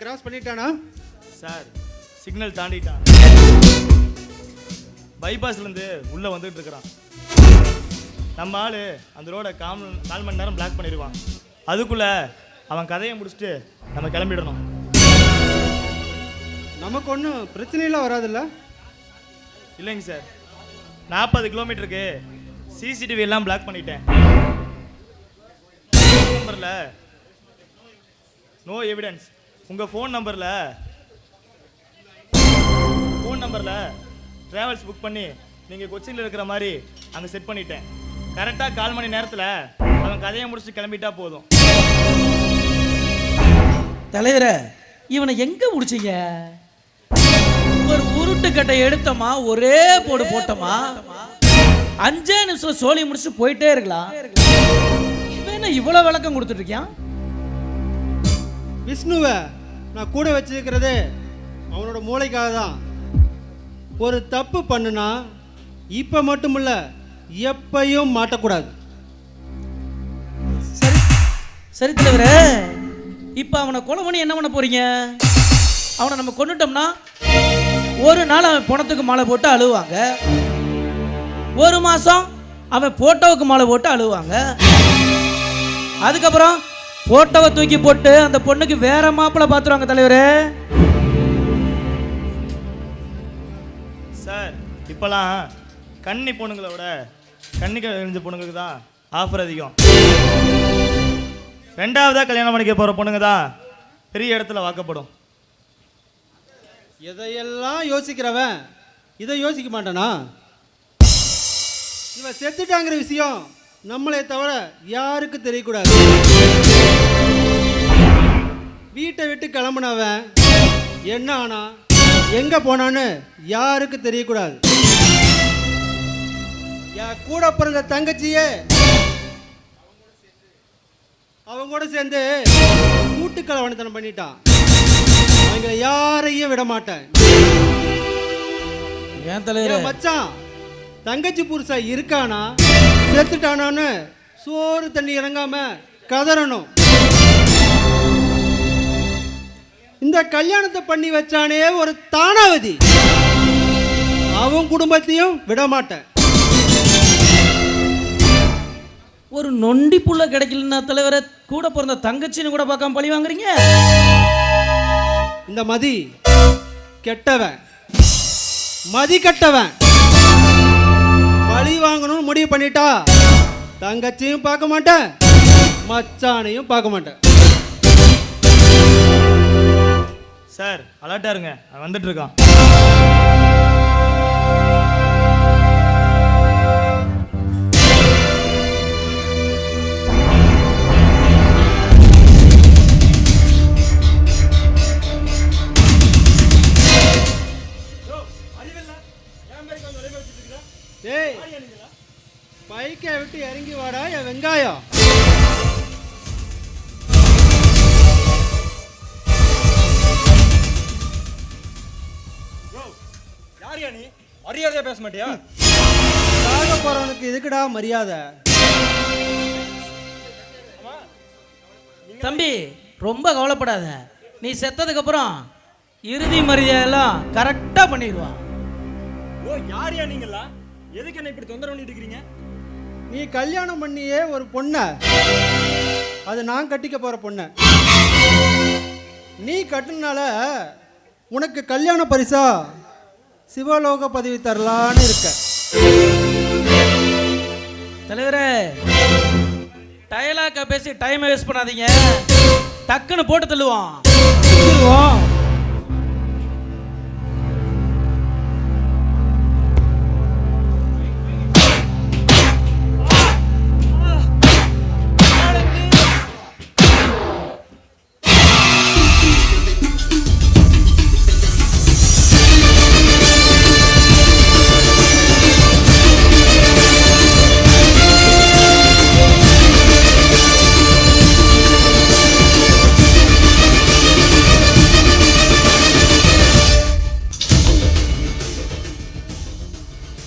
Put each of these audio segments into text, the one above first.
Cross பண்ணிட்டானா? Sir signal தாண்டிட்டான் பைபாஸ்லேருந்து உள்ளே வந்துட்டு இருக்கிறான். நம்ம ஆளு அந்த ரோடை கால் கால் மணி நேரம் பிளாக் பண்ணிடுவான். அதுக்குள்ள அவன் கதையை முடிச்சுட்டு நம்ம கிளம்பிடணும். நமக்கு ஒன்றும் பிரச்சனையெல்லாம் வராதுல்ல? இல்லைங்க சார். நாற்பது கிலோமீட்டருக்கு சிசிடிவி எல்லாம் பிளாக் பண்ணிட்டேன். நம்பரில் நோ எவிடன்ஸ் உங்கள் ஃபோன் நம்பரில் ஃபோன் நம்பரில் ட்ராவல்ஸ் புக் பண்ணி நீங்கள் கொச்சினில் இருக்கிற மாதிரி அங்கே செட் பண்ணிட்டேன். கரெக்டாக கால் மணி நேரத்தில் அவன் கதையை முடிச்சுட்டு கிளம்பிட்டா போதும். தலைவரே இவனை எங்க முடிச்சீங்க? ஒரு உருட்டு கட்டை எடுத்தோமா? ஒரே போடு போட்டோமா? அஞ்சே நிமிஷம் சோழி முடிச்சுட்டு போயிட்டே இருக்கலாம். இவன் என்ன இவ்வளவு விளக்கம் கொடுத்துட்டு இருக்கான் விஷ்ணுவை நான் கூட வச்சிருக்கிறதே அவனோட மூளைக்காக தான் ஒரு தப்பு பண்ணுனா இப்போ மட்டும் இல்லை எப்பையும் மாட்டக்கூடாது. சரி சரி தலைவரே இப்போ அவனை கொலை பண்ணி என்ன பண்ண போறீங்க? அவனை நம்ம கொண்டுட்டோம்னா ஒரு நாள் அவன் பணத்துக்கு மாலை போட்டு அழுவாங்க. ஒரு மாதம் அவன் போட்டோவுக்கு மாலை போட்டு அழுவாங்க. அதுக்கப்புறம் போட்டோவை தூக்கி போட்டு அந்த பொண்ணுக்கு வேற மாப்பிள்ளை பார்த்துருவாங்க தலைவரே. சார் இப்போலாம் கன்னி பொண்ணுங்களை விட கன்னிக்க தெரிஞ்ச பொண்ணுங்களுக்கு தான் ஆஃபர் அதிகம். ரெண்டாவதாக கல்யாணம் பண்ணிக்க போகிற பொண்ணுங்க தான் பெரிய இடத்துல வாக்கப்படும். எதையெல்லாம் யோசிக்கிறவன் இதை யோசிக்க மாட்டானா? இவன் செத்துட்டாங்கிற விஷயம் நம்மளை தவிர யாருக்கு தெரியக்கூடாது. வீட்டை கிளம்புனவன் என்ன ஆனா? எங்க போனான்னு யாருக்கு தெரியக்கூடாது. என் கூட பிறந்த தங்கச்சியே அவங்க கூட சேர்ந்து கூட்டு கலவணத்தனம் பண்ணிட்டான். அவங்கள யாரையும் விட மாட்டேன். ஏன் தலைவரே? மச்சான் தங்கச்சி புருஷா இருக்கானா? செத்துட்டானான்னு சோறு தண்ணி இறங்காம கதறணும். இந்த கல்யாணத்தை பண்ணி வச்சானே ஒரு தானாவதி. அவன் குடும்பத்தையும் விட மாட்டேன் ஒரு நொண்டி புள்ள கிடைக்கலன்னா தலைவரை கூட பிறந்த தங்கச்சின்னு கூட பார்க்காம பழி வாங்குறீங்க? இந்த மதி கெட்டவன். மதி கெட்டவன். பழி வாங்கணும்னு முடிவு பண்ணிட்டா தங்கச்சியும் பார்க்க மாட்டேன் மச்சானையும் பார்க்க மாட்டேன். சார் அலர்ட்டாக இருங்க. அவன் வந்துட்டு இருக்கான். டேய் பைக்கை விட்டு இறங்கி வாடா என் வெங்காயம். யாரியா நீ? மரியாதையா பேச மாட்டியா? சாக போறவனுக்கு எதுக்குடா மரியாதை? தம்பி ரொம்ப கவலைப்படாத. நீ செத்ததுக்கு அப்புறம் இறுதி மரியாதையெல்லாம் கரெக்டாக பண்ணிடுவான். ஓ யாரியா நீங்களா எதுக்கு என்ன இப்படி தொந்தரவு பண்ணிட்டு இருக்கிறீங்க நீ கல்யாணம் பண்ணியே ஒரு பொண்ணை. அது நான் கட்டிக்க போற பொண்ணை. நீ கட்டுனால உனக்கு கல்யாண பரிசா? சிவலோக பதவி தரலான்னு இருக்க. தலைவரே டயலாக்கா பேசி டைமை வேஸ்ட் பண்ணாதீங்க. டக்குன்னு போட்டு தள்ளுவான்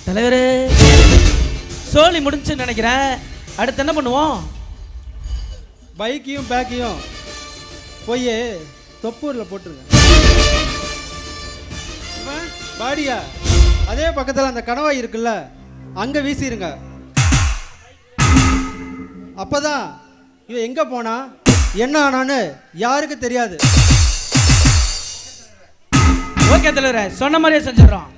தலைவரே. சோலி முடிஞ்சுன்னு நினைக்கிறேன். அடுத்து என்ன பண்ணுவோம்? பைக்கையும் பேக்கையும் போய் தொப்பூரில் போட்டுருங்க. பாடியா? அதே பக்கத்தில் அந்த கணவாய் இருக்குல்ல அங்கே வீசிருங்க. அப்பதான் இவன் எங்கே போனா? என்ன ஆனான்னு யாருக்கு தெரியாது. ஓகே தலைவரே சொன்ன மாதிரியே செஞ்சிடறோம்.